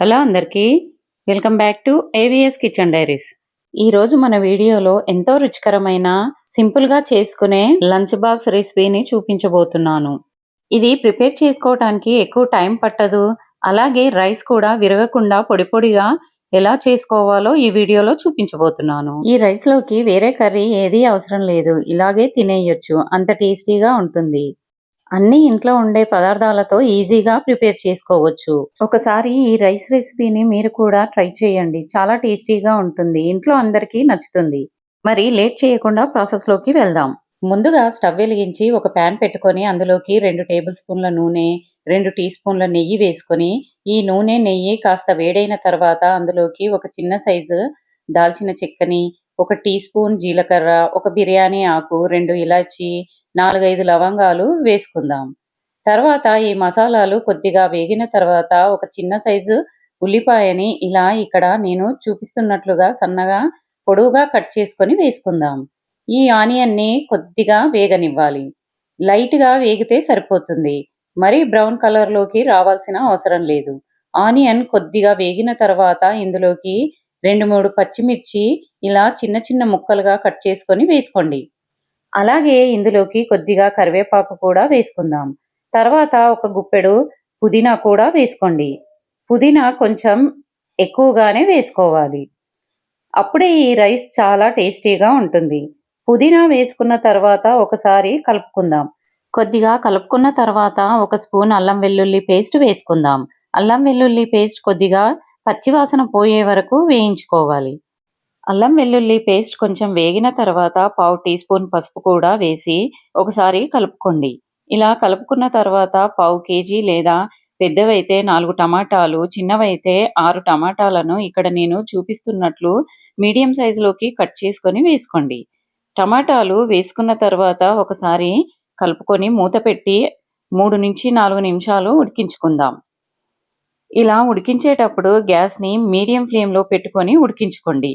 Hello అందరికీ welcome back to AVS kitchen diaries ఈ రోజు మన వీడియోలో ఎంతో రుచికరమైన సింపుల్గా చేసుకునే లంచ్ బాక్స్ రెసిపీని చూపించబోతున్నాను. ఇది ప్రిపేర్ చేసుకోవటానికి ఎక్కువ టైం పట్టదు అలాగే రైస్ కూడా విరగకుండా పొడి పొడిగా ఎలా చేసుకోవాలో ఈ వీడియోలో చూపించబోతున్నాను. ఈ రైస్లోకి వేరే కర్రీ ఏదీ అవసరం లేదు ఇలాగే తినేయొచ్చు అంత టేస్టీగా ఉంటుంది. అన్ని ఇంట్లో ఉండే పదార్థాలతో ఈజీగా ప్రిపేర్ చేసుకోవచ్చు. ఒకసారి ఈ రైస్ రెసిపీని మీరు కూడా ట్రై చేయండి. చాలా టేస్టీగా ఉంటుంది. ఇంట్లో అందరికీ నచ్చుతుంది. మరి లేట్ చేయకుండా ప్రాసెస్లోకి వెళ్దాం. ముందుగా స్టవ్ వెలిగించి ఒక ప్యాన్ పెట్టుకొని అందులోకి రెండు టేబుల్ స్పూన్ల నూనె రెండు టీ స్పూన్ల నెయ్యి వేసుకొని ఈ నూనె నెయ్యి కాస్త వేడైన తర్వాత అందులోకి ఒక చిన్న సైజు దాల్చిన చెక్కని ఒక టీ స్పూన్ జీలకర్ర ఒక బిర్యానీ ఆకు రెండు ఇలాచి నాలుగైదు లవంగాలు వేసుకుందాం. తర్వాత ఈ మసాలాలు కొద్దిగా వేగిన తర్వాత ఒక చిన్న సైజు ఉల్లిపాయని ఇలా ఇక్కడ నేను చూపిస్తున్నట్లుగా సన్నగా పొడవుగా కట్ చేసుకొని వేసుకుందాం. ఈ ఆనియన్ని కొద్దిగా వేగనివ్వాలి. లైట్గా వేగితే సరిపోతుంది. మరీ బ్రౌన్ కలర్లోకి రావాల్సిన అవసరం లేదు. ఆనియన్ కొద్దిగా వేగిన తర్వాత ఇందులోకి రెండు మూడు పచ్చిమిర్చి ఇలా చిన్న చిన్న ముక్కలుగా కట్ చేసుకొని వేసుకోండి. అలాగే ఇందులోకి కొద్దిగా కరివేపాకు కూడా వేసుకుందాం. తర్వాత ఒక గుప్పెడు పుదీనా కూడా వేసుకోండి. పుదీనా కొంచెం ఎక్కువగానే వేసుకోవాలి. అప్పుడే ఈ రైస్ చాలా టేస్టీగా ఉంటుంది. పుదీనా వేసుకున్న తర్వాత ఒకసారి కలుపుకుందాం. కొద్దిగా కలుపుకున్న తర్వాత ఒక స్పూన్ అల్లం వెల్లుల్లి పేస్ట్ వేసుకుందాం. అల్లం వెల్లుల్లి పేస్ట్ కొద్దిగా పచ్చివాసన పోయే వరకు వేయించుకోవాలి. అల్లం వెల్లుల్లి పేస్ట్ కొంచెం వేగిన తర్వాత పావు టీ స్పూన్ పసుపు కూడా వేసి ఒకసారి కలుపుకోండి. ఇలా కలుపుకున్న తర్వాత పావు కేజీ లేదా పెద్దవైతే నాలుగు టమాటాలు చిన్నవైతే ఆరు టమాటాలను ఇక్కడ నేను చూపిస్తున్నట్లు మీడియం సైజులోకి కట్ చేసుకొని వేసుకోండి. టమాటాలు వేసుకున్న తర్వాత ఒకసారి కలుపుకొని మూత పెట్టి మూడు నుంచి నాలుగు నిమిషాలు ఉడికించుకుందాం. ఇలా ఉడికించేటప్పుడు గ్యాస్ని మీడియం ఫ్లేమ్లో పెట్టుకొని ఉడికించుకోండి.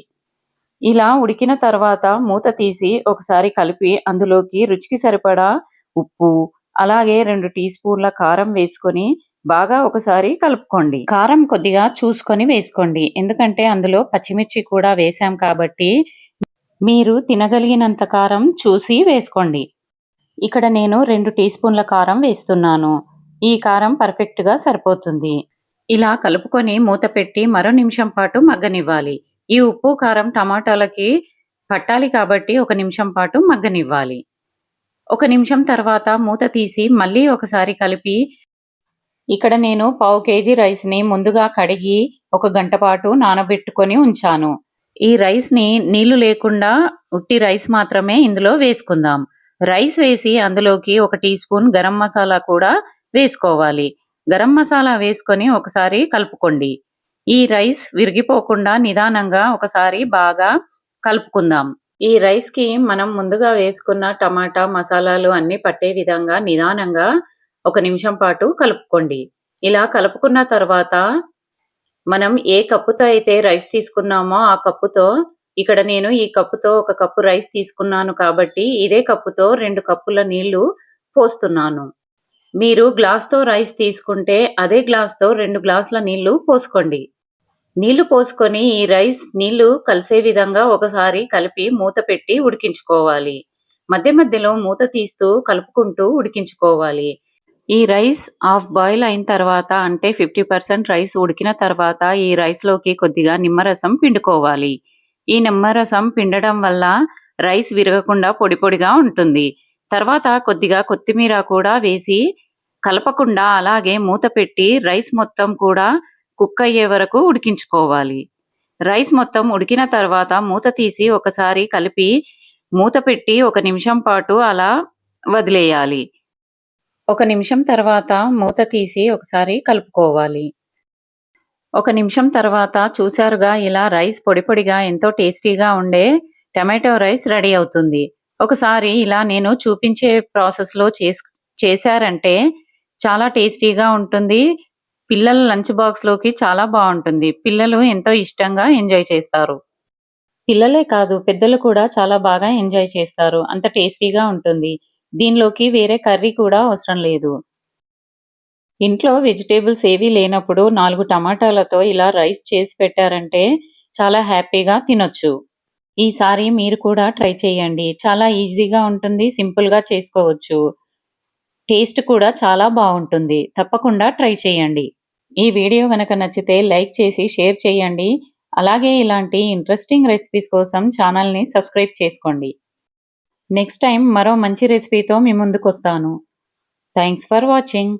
ఇలా ఉడికిన తర్వాత మూత తీసి ఒకసారి కలిపి అందులోకి రుచికి సరిపడా ఉప్పు అలాగే రెండు టీ స్పూన్ల కారం వేసుకొని బాగా ఒకసారి కలుపుకోండి. కారం కొద్దిగా చూసుకొని వేసుకోండి. ఎందుకంటే అందులో పచ్చిమిర్చి కూడా వేసాం కాబట్టి మీరు తినగలిగినంత కారం చూసి వేసుకోండి. ఇక్కడ నేను రెండు టీ స్పూన్ల కారం వేస్తున్నాను. ఈ కారం పర్ఫెక్ట్గా సరిపోతుంది. ఇలా కలుపుకొని మూత పెట్టి మరో నిమిషం పాటు మగ్గనివ్వాలి. ఈ ఉప్పు కారం టమాటాలకి పట్టాలి కాబట్టి ఒక నిమిషం పాటు మగ్గనివ్వాలి. ఒక నిమిషం తర్వాత మూత తీసి మళ్ళీ ఒకసారి కలిపి ఇక్కడ నేను పావు కేజీ రైస్ని ముందుగా కడిగి ఒక గంట పాటు నానబెట్టుకొని ఉంచాను. ఈ రైస్ని నీళ్ళు లేకుండా ఉట్టి రైస్ మాత్రమే ఇందులో వేసుకుందాం. రైస్ వేసి అందులోకి ఒక టీ స్పూన్ గరం మసాలా కూడా వేసుకోవాలి. గరం మసాలా వేసుకొని ఒకసారి కలుపుకోండి. ఈ రైస్ విరిగిపోకుండా నిదానంగా ఒకసారి బాగా కలుపుకుందాం. ఈ రైస్కి మనం ముందుగా వేసుకున్న టమాటా మసాలాలు అన్ని పట్టే విధంగా నిదానంగా ఒక నిమిషం పాటు కలుపుకోండి. ఇలా కలుపుకున్న తర్వాత మనం ఏ కప్పుతో అయితే రైస్ తీసుకున్నామో ఆ కప్పుతో ఇక్కడ నేను ఈ కప్పుతో ఒక కప్పు రైస్ తీసుకున్నాను కాబట్టి ఇదే కప్పుతో రెండు కప్పుల నీళ్ళు పోస్తున్నాను. మీరు గ్లాస్తో రైస్ తీసుకుంటే అదే గ్లాస్తో రెండు గ్లాసుల నీళ్ళు పోసుకోండి. నీళ్ళు పోసుకొని ఈ రైస్ నీళ్ళు కలిసే విధంగా ఒకసారి కలిపి మూత పెట్టి ఉడికించుకోవాలి. మధ్య మధ్యలో మూత తీస్తూ కలుపుకుంటూ ఉడికించుకోవాలి. ఈ రైస్ హాఫ్ బాయిల్ అయిన తర్వాత అంటే ఫిఫ్టీ పర్సెంట్ రైస్ ఉడికిన తర్వాత ఈ రైస్లోకి కొద్దిగా నిమ్మరసం పిండుకోవాలి. ఈ నిమ్మరసం పిండడం వల్ల రైస్ విరగకుండా పొడి పొడిగా ఉంటుంది. తర్వాత కొద్దిగా కొత్తిమీర కూడా వేసి కలపకుండా అలాగే మూత పెట్టి రైస్ మొత్తం కూడా కుక్ అయ్యే వరకు ఉడికించుకోవాలి. రైస్ మొత్తం ఉడికిన తర్వాత మూత తీసి ఒకసారి కలిపి మూత పెట్టి ఒక నిమిషం పాటు అలా వదిలేయాలి. ఒక నిమిషం తర్వాత మూత తీసి ఒకసారి కలుపుకోవాలి. ఒక నిమిషం తర్వాత చూశారుగా ఇలా రైస్ పొడి పొడిగా ఎంతో టేస్టీగా ఉండే టమాటో రైస్ రెడీ అవుతుంది. ఒకసారి ఇలా నేను చూపించే ప్రాసెస్లో చేస్ చేశారంటే చాలా టేస్టీగా ఉంటుంది. పిల్లల లంచ్ బాక్స్లోకి చాలా బాగుంటుంది. పిల్లలు ఎంతో ఇష్టంగా ఎంజాయ్ చేస్తారు. పిల్లలే కాదు పెద్దలు కూడా చాలా బాగా ఎంజాయ్ చేస్తారు. అంత టేస్టీగా ఉంటుంది. దీనిలోకి వేరే కర్రీ కూడా అవసరం లేదు. ఇంట్లో వెజిటేబుల్స్ ఏవి లేనప్పుడు నాలుగు టమాటాలతో ఇలా రైస్ చేసి పెట్టారంటే చాలా హ్యాపీగా తినొచ్చు. ఈసారి మీరు కూడా ట్రై చేయండి. చాలా ఈజీగా ఉంటుంది సింపుల్గా చేసుకోవచ్చు. టేస్ట్ కూడా చాలా బాగుంటుంది. తప్పకుండా ట్రై చేయండి. ఈ వీడియో కనుక నచ్చితే లైక్ చేసి షేర్ చేయండి. అలాగే ఇలాంటి ఇంట్రెస్టింగ్ రెసిపీస్ కోసం ఛానల్ని సబ్స్క్రైబ్ చేసుకోండి. నెక్స్ట్ టైం మరో మంచి రెసిపీతో మీ ముందుకు వస్తాను థ్యాంక్స్ ఫర్ వాచింగ్.